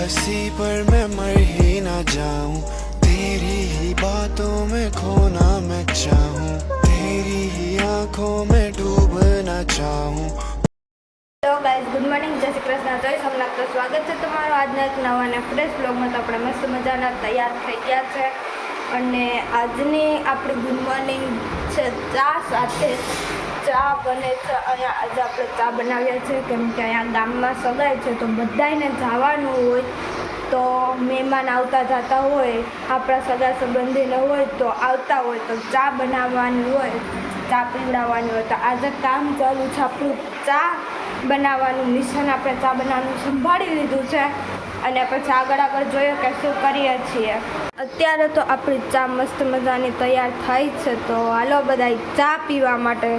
हंसी पर मैं मर ही ना जाऊं तेरी ही बातों में खोना मैं चाहूं तेरी ही आंखों में डूबना चाहूं હેલો ગાઈઝ ગુડ મોર્નિંગ જય શ્રી કૃષ્ણ જય સોમનાથ તો સ્વાગત છે તમારું આજના એક નવા અને ફ્રેશ બ્લોગમાં તો આપણે મસ્ત મજાના તૈયાર થઈ ગયા છે અને આજની આપણી ગુડ મોર્નિંગ છે ચા સાથે ચા બને છે, અહીંયા આજે આપણે ચા બનાવ્યા છે કેમ કે અહીંયા ગામમાં સગાઈ છે, તો બધાને જવાનું હોય, તો મહેમાન આવતા જતા હોય, આપણા સગા સંબંધીને હોય, તો આવતા હોય, તો ચા બનાવવાની હોય, ચા પીવડાવવાની હોય. તો આજે કામ ચાલુ છે, આપણું ચા બનાવવાનું, મિશન આપણે ચા બનાવવાનું સંભાળી લીધું છે. અને પછી આગળ આગળ જોઈએ કે શું કરીએ છીએ. અત્યારે તો આપણી ચા મસ્ત મજાની તૈયાર થઈ છે, તો હાલો બધા ચા પીવા માટે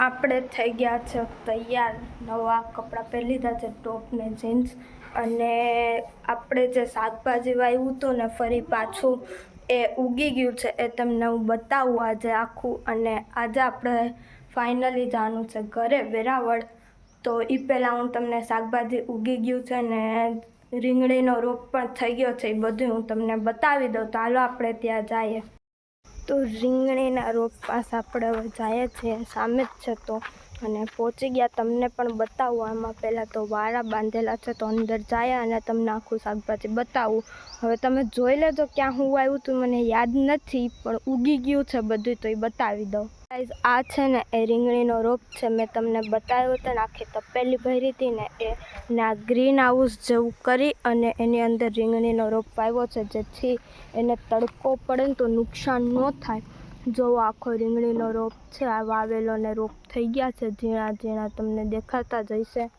આપણે થઈ ગયા છે તૈયાર. નવા કપડાં પહેરી લીધા છે, ટોપ ને જીન્સ. અને આપણે જે શાકભાજી વાવ્યું હતું ને ફરી પાછું એ ઉગી ગયું છે એ તમને હું બતાવું આજે આખું. અને આજે આપણે ફાઇનલી જવાનું છે ઘરે વેરાવળ. તો એ પહેલાં હું તમને શાકભાજી ઉગી ગયું છે ને રીંગણીનો રોપ પણ થઈ ગયો છે, એ બધું હું તમને બતાવી દઉં. તો હાલો આપણે ત્યાં જઈએ. તો રીંગણીના રોપ પાસે આપણે જાય છે, સામે જ છે તો. અને પહોંચી ગયા તમને પણ બતાવું, આમાં પહેલાં તો વારા બાંધેલા છે તો અંદર જાય અને તમને આખું શાકભાજી બતાવું. હવે તમે જોઈ લેજો ક્યાં હું આવ્યું હતું મને યાદ નથી, પણ ઉગી ગયું છે બધું તો એ બતાવી દઉં. ગાઈઝ આ છે ને એ રીંગણીનો રોપ છે. મેં તમને બતાવ્યો હતો ને, આખી તપેલી ભરી હતી ને, એ ના ગ્રીન હાઉસ જેવું કરી અને એની અંદર રીંગણીનો રોપ વાવ્યો છે. જેથી એને તડકો પડે ને તો નુકસાન ન થાય. જો આખો રીંગણીનો રોપ છે, આ વાવેલો ને રોપ થઈ ગયા છે, ઝીણા ઝીણા તમને દેખાતા જ હશે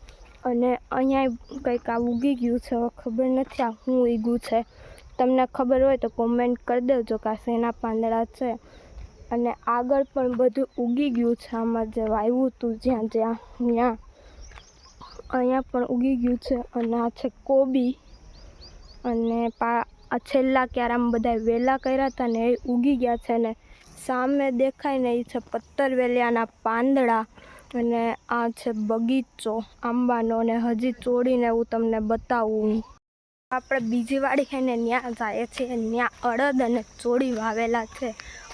અને અહીંયા કંઈક આ ઉગી ગયું છે, હવે ખબર નથી આ શું ઉગ્યું છે. તમને ખબર હોય તો કોમેન્ટ કરી દેજો કે આ શેના પાંદડા છે. અને આગળ પણ બધું ઉગી ગયું છે. આમાં જે વાવ્યું હતું જ્યાં જ્યાં, ત્યાં. અહીંયા પણ ઉગી ગયું છે અને આ છે કોબી. અને પા છેલ્લા આમ બધા વેલા કર્યા હતા ને એ ઉગી ગયા છે ને સામે દેખાય ને એ છે પત્તરવેલિયાના પાંદડા અને આ છે બગીચો, આંબાનો ને હજી ચોડીને હું તમને બતાવું. આપણે બીજી વાડી છે ને ત્યાં જાય છે. ત્યાં અડદ અને ચોળી વાવેલા છે.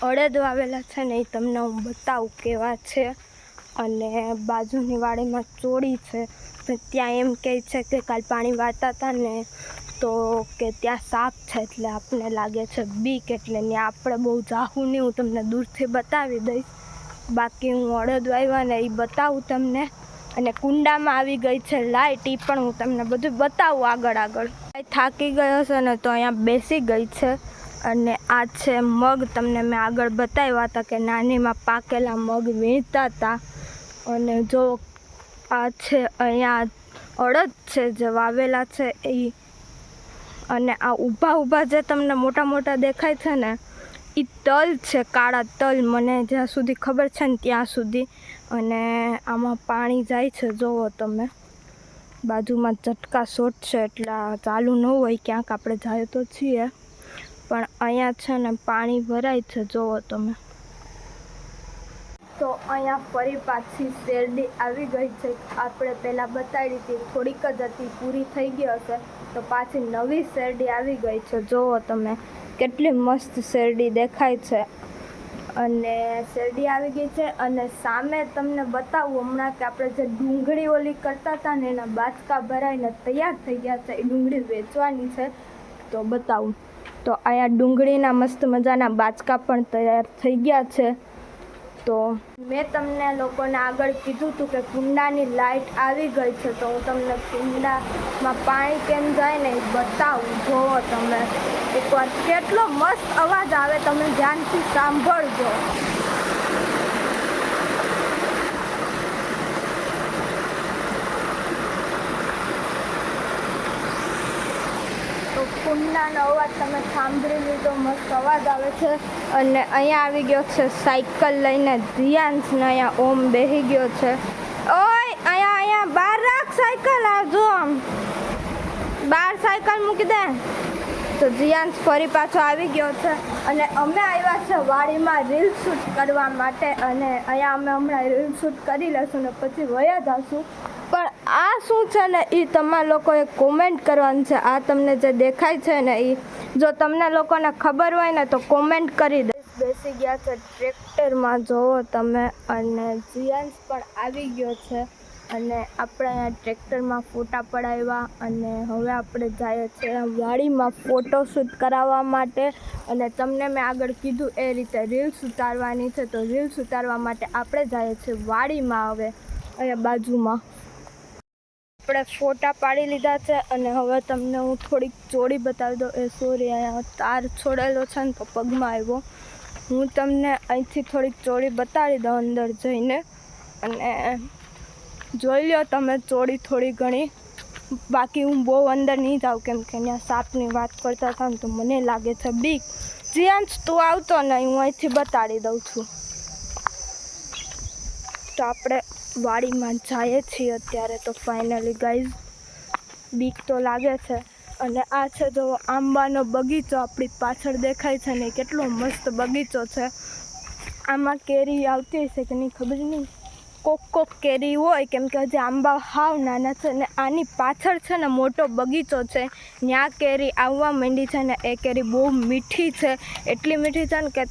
અડદ વાવેલા છે ને એ તમને હું બતાવું કેવા છે અને બાજુની વાડીમાં ચોળી છે તો ત્યાં એમ કહે છે કે કાલ પાણી વાતા હતા ને તો કે ત્યાં સાપ છે એટલે આપણને લાગે છે બીક એટલે ત્યાં આપણે બહુ જાહું નહીં હું તમને દૂરથી બતાવી દઈશ. બાકી હું અડદ વાવ્યા ને એ બતાવું તમને અને કુંડામાં આવી ગઈ છે લાઇટ એ પણ હું તમને બધું બતાવું આગળ આગળ. થાકી ગયો છે ને તો અહીંયા બેસી ગઈ છે. અને આ છે મગ. તમને મેં આગળ બતાવ્યા હતા કે નાનીમાં પાકેલા મગ વીણતા હતા. અને જો આ છે અહીંયા અડદ છે જે વાવેલા છે એ. અને આ ઊભા ઊભા જે તમને મોટા મોટા દેખાય છે ને એ તલ છે, કાળા તલ. મને જ્યાં સુધી ખબર છે ને ત્યાં સુધી. અને આમાં પાણી જાય છે જુઓ તમે. બાજુમાં ઝટકા શોટ છે એટલે ચાલુ ન હોય, ક્યાંક આપણે જાય તો છીએ. પણ અહીંયા છે ને પાણી ભરાય છે જુઓ તમે. તો અહીંયા ફરી પાછી શેરડી આવી ગઈ છે. આપણે પહેલાં બતાવી હતી, થોડીક જ હતી, પૂરી થઈ ગઈ હશે. તો પાછી નવી શેરડી આવી ગઈ છે જુઓ તમે. કેટલી મસ્ત શેરડી દેખાય છે. અને શેરડી આવી ગઈ છે, અને સામે તમને બતાવું હમણાં કે આપણે જે ડુંગળી ઓલી કરતા હતા ને, એના બાચકા ભરાઈને તૈયાર થઈ ગયા છે. એ ડુંગળી વેચવાની છે. તો બતાવું. તો અહીંયા ડુંગળીના મસ્ત મજાના બાચકા પણ તૈયાર થઈ ગયા છે. તો મેં તમને લોકોને આગળ કીધું હતું કે કુંડાની લાઇટ આવી ગઈ છે, તો હું તમને કુંડામાં પાણી કેમ જાય ને બતાવું. જોવો તમે. એકવાર કેટલો મસ્ત અવાજ આવે, તમે ધ્યાનથી સાંભળજો. તો અવાજ તમે સાંભળી લીધો મસ્ત અવાજ આવે છે. અને અહીંયા આવી ગયો છે સાયકલ લઈને ધ્યાન્સ ને અહીંયા ઓમ બેસી ગયો છે. ઓય, અહીંયા અહીંયા બહાર રાખ સાયકલ આવજો આમ. બહાર સાયકલ મૂકી દે. તો જિયાંશ ફરી પાછો આવી ગયો છે. અને અમે આવ્યા છે વાડીમાં રીલ શૂટ કરવા માટે અને અહીંયા અમે હમણાં રીલ શૂટ કરી લઈશું ને પછી વયા જશું. આ શું છે ને એ તમારા લોકોએ કોમેન્ટ કરવાનું છે? આ તમને જે દેખાય છે ને એ જો તમને લોકોને ખબર હોય ને તો કોમેન્ટ કરી દે. બેસી ગયા છે ટ્રેક્ટરમાં. જોવો તમે, અને જીયાન્સ પણ આવી ગયો છે. અને આપણે અહીંયા ટ્રેક્ટરમાં ફોટા પડાવ્યા અને હવે આપણે જઈએ છીએ વાડીમાં ફોટોશૂટ કરાવવા માટે. અને તમને મેં આગળ કીધું એ રીતે રીલ્સ ઉતારવાની છે. તો રીલ્સ ઉતારવા માટે આપણે જઈએ છીએ વાડીમાં હવે, અહીંયા બાજુમાં. આપણે ફોટા પાડી લીધા છે અને હવે તમને હું થોડીક ચોડી બતાવી દઉં. એ સોરી અહીંયા તાર છોડેલો છે ને તો પગમાં આવ્યો. હું તમને અહીંથી થોડીક ચોડી બતાવી દઉં અંદર જઈને. અને જોઈ લો તમે ચોડી થોડી ઘણી. બાકી હું બહુ અંદર નહીં જાઉં કેમ કે અહીંયા સાપની વાત કરતા હતા ને તો મને લાગે છે બીક. જીયાંશ તું આવતો નહીં હું અહીંથી બતાડી દઉં છું. તો આપણે વાડીમાં જઈએ છીએ અત્યારે તો ફાઇનલી ગાઈઝ બીક તો લાગે છે. અને આ છે જો આંબાનો બગીચો આપણી પાછળ દેખાય છે ને, કેટલો મસ્ત બગીચો છે. આમાં કેરી આવતી હશે કે નહીં ખબર નહીં. કોક કોક કેરી હોય, કેમ કે હજી આંબા હાવ નાના છે ને આની પાછળ છે ને મોટો બગીચો છે. ત્યાં કેરી આવવા માંડી છે ને એ કેરી બહુ મીઠી છે. એટલી મીઠી છે ને કે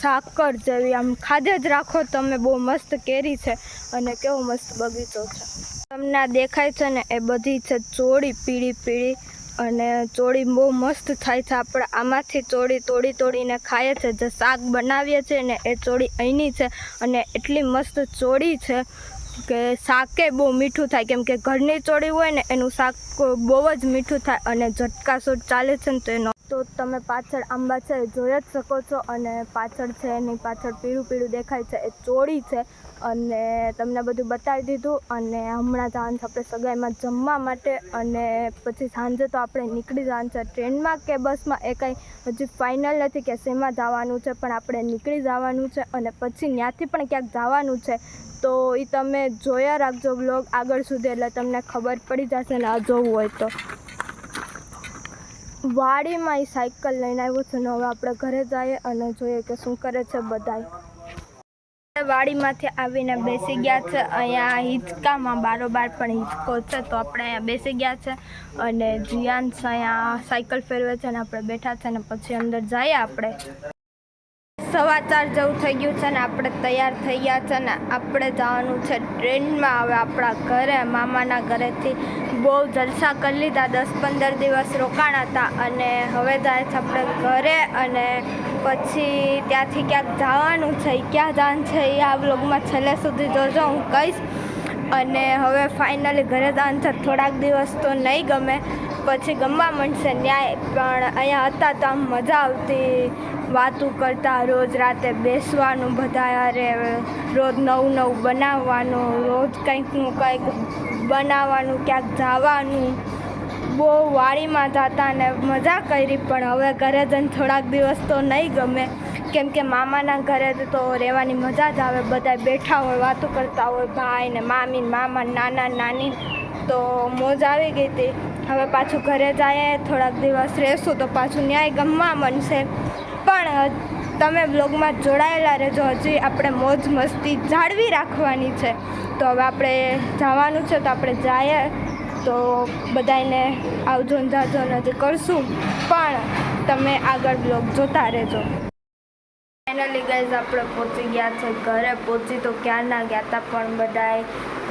સાકર જેવી, આમ ખાધે જ રાખો તમે બહુ મસ્ત કેરી છે અને કેવો મસ્ત બગીચો છે. તમને દેખાય છે ને એ બધી છે ચોળી, પીળી પીળી. અને ચોળી બહુ મસ્ત થાય છે. આપણે આમાંથી ચોળી તોડી તોડીને ખાઈએ છીએ. જે શાક બનાવીએ છીએ ને એ ચોળી અહીંની છે અને એટલી મસ્ત ચોળી છે કે શાકે બહુ મીઠું થાય. કેમ કે ઘરની ચોળી હોય ને એનું શાક બહુ જ મીઠું થાય અને ઝટકાસૂટ ચાલે છે ને તો એનો તો તમે પાછળ આંબા છે જોઈ જ શકો છો અને પાછળ છે એની પાછળ પીળું પીળું દેખાય છે, એ ચોળી છે અને તમને બધું બતાવી દીધું અને હમણાં જવાનું છે આપણે સગાઈમાં જમવા માટે અને પછી સાંજે તો આપણે નીકળી જવાનું છે ટ્રેનમાં કે બસમાં, એ કંઈ હજી ફાઇનલ નથી કે શેમાં જવાનું છે, પણ આપણે નીકળી જવાનું છે અને પછી ત્યાંથી પણ ક્યાંક જવાનું છે. તો એ તમે જોયા રાખજો બ્લોગ આગળ સુધી એટલે તમને ખબર પડી જશે ને આ જોવું હોય તો. વાડીમાં એ સાયકલ લઈને આવ્યો છે ને હવે આપણે ઘરે જઈએ અને જોઈએ કે શું કરે છે બધાય. વાડીમાંથી આવીને બેસી ગયા છે. અહીંયા હિંચકામાં બારોબાર પણ હિંચકો છે, તો આપણે અહીંયા બેસી ગયા છે અને જીયાન્સ અહીંયા સાયકલ ફેરવે છે અને આપણે બેઠા છે ને પછી અંદર જઈએ આપણે. સવા ચાર જેવું થઈ ગયું છે ને આપણે તૈયાર થઈ ગયા છે ને આપણે જવાનું છે ટ્રેનમાં. હવે આપણા ઘરે, મામાના ઘરેથી બહુ જલસા કરી લીધા. દસ પંદર દિવસ રોકાણા હતા અને હવે જાય છે આપણે ઘરે અને પછી ત્યાંથી ક્યાંક જવાનું છે ક્યાં જવાનું છે એ આ બ્લોગમાં છેલ્લે સુધી જોજો, હું કહીશ. અને હવે ફાઇનલી ઘરે જવાનું છે. થોડાક દિવસ તો નહીં ગમે. પછી ગમવા માંડશે ન્યાય, પણ અહીંયા હતા તો આમ મજા આવતી વાતું કરતા, રોજ રાતે બેસવાનું બધા રોજ નવું નવું બનાવવાનું, રોજ કંઈકનું કંઈક બનાવવાનું, ક્યાંક જવાનું. બહુ વાડીમાં જતા ને મજા કરી, પણ હવે ઘરે જઈને થોડાક દિવસ તો નહીં ગમે. કેમ કે મામાના ઘરે તો રહેવાની મજા જ આવે બધા બેઠા હોય, વાતો કરતા હોય, ભાઈ ને મામી મામા નાના નાની, તો મોજ આવી ગઈ હતી. હવે પાછું ઘરે જઈએ થોડાક દિવસ રહેશું તો પાછું ન્યાય ગમવા મળશે પણ તમે બ્લોગમાં જોડાયેલા રહેજો, હજી આપણે મોજ મસ્તી જાળવી રાખવાની છે. તો હવે આપણે જવાનું છે, તો આપણે જઈએ. તો બધાને આવજો ને જાજો ને હજી કરશું. પણ, તમે આગળ બ્લોગ જોતા રહેજો. ફાઇનલી ગાઈઝ આપણે પહોંચી ગયા છે, ઘરે પહોંચી તો ક્યાં ના ગયા હતા પણ બધાએ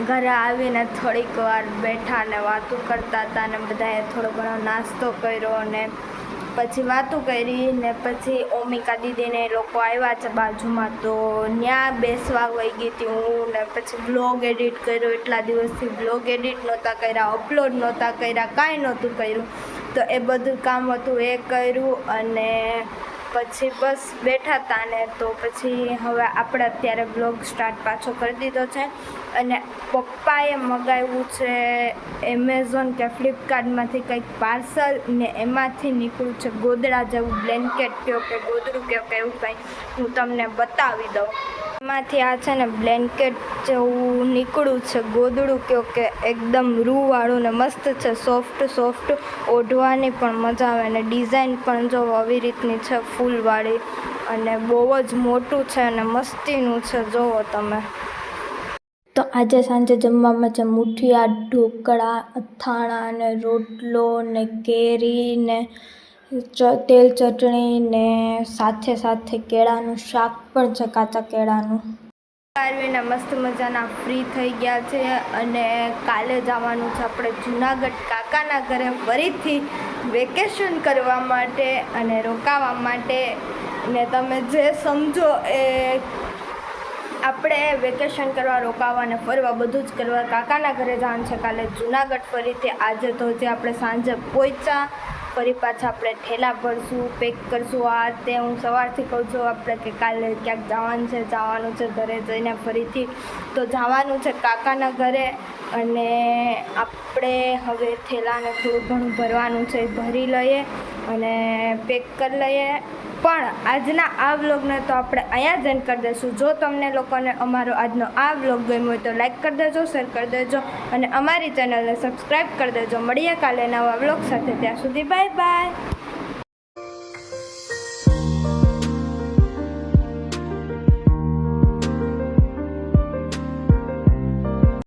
ઘરે આવીને થોડીક વાર બેઠા ને વાતો કરતા હતા ને બધાએ થોડો ઘણો નાસ્તો કર્યો ને પછી વાતું કરી ને પછી ઓમિકા દીદીને લોકો આવ્યા છે બાજુમાં તો ત્યાં બેસવા વહી ગઈ હતી હું ને પછી બ્લોગ એડિટ કર્યો. એટલા દિવસથી બ્લોગ એડિટ નહોતા કર્યા અપલોડ નહોતા કર્યા, કાંઈ નહોતું કર્યું. તો એ બધું કામ હતું એ કર્યું અને પછી બસ બેઠા હતા ને તો પછી હવે આપણે અત્યારે બ્લોગ સ્ટાર્ટ પાછો કરી દીધો છે. અને પપ્પાએ મગાવ્યું છે એમેઝોન કે ફ્લિપકાર્ટમાંથી કંઈક પાર્સલ ને એમાંથી નીકળ્યું છે ગોદડા જેવું બ્લેન્કેટ કહો કે ગોદડું કહો કે એવું કંઈ. હું તમને બતાવી દઉં. એમાંથી આ છે ને બ્લેન્કેટ જેવું નીકળ્યું છે, ગોદડું કહો કે એકદમ રૂવાળું ને મસ્ત છે સોફ્ટ સોફ્ટ ઓઢવાની પણ મજા આવે અને ડિઝાઇન પણ જો આવી રીતની છે ફૂલવાળી અને બહુ જ મોટું છે અને મસ્તીનું છે જુઓ તમે. તો આજે સાંજે જમવામાં છે મુઠિયા, ઢોકળા, અથાણા ને રોટલો ને કેરી ને તેલ ચટણી ને સાથે સાથે કેળાનું શાક પણ છે કાચા કેળાનું કારવીને મસ્ત મજાના ફ્રી થઈ ગયા છે અને કાલે જવાનું છે આપણે જુનાગઢ કાકાના ઘરે ફરીથી વેકેશન કરવા માટે અને રોકાવા માટે. ને તમે જે સમજો એ આપણે વેકેશન કરવા, રોકાવા અને ફરવા બધું જ કરવા કાકાના ઘરે જવાનું છે કાલે જુનાગઢ ફરીથી. આજે તો જે આપણે સાંજે પહોંચ્યા ફરી પાછા આપણે ઠેલા ભરશું પેક કરશું. આ તે હું સવારથી કહું છું આપણે કે કાલે ક્યાંક જવાનું છે જવાનું છે ઘરે જઈને ફરીથી. તો જવાનું છે કાકાના ઘરે અને આપણે હવે થેલાને થોડું ઘણું ભરવાનું છે ભરી લઈએ અને પેક કરી લઈએ. પણ આજના આ વ્લોગને તો આપણે અહીંયા જ એન્ડ કરી દઈશું. જો તમને લોકોને અમારો આજનો આ વ્લોગ ગમ્યો હોય તો લાઈક કરી દેજો શેર કરી દેજો અને અમારી ચેનલને સબસ્ક્રાઈબ કરી દેજો. મળીએ કાલે નવા વ્લોગ સાથે. ત્યાં સુધી બાય બાય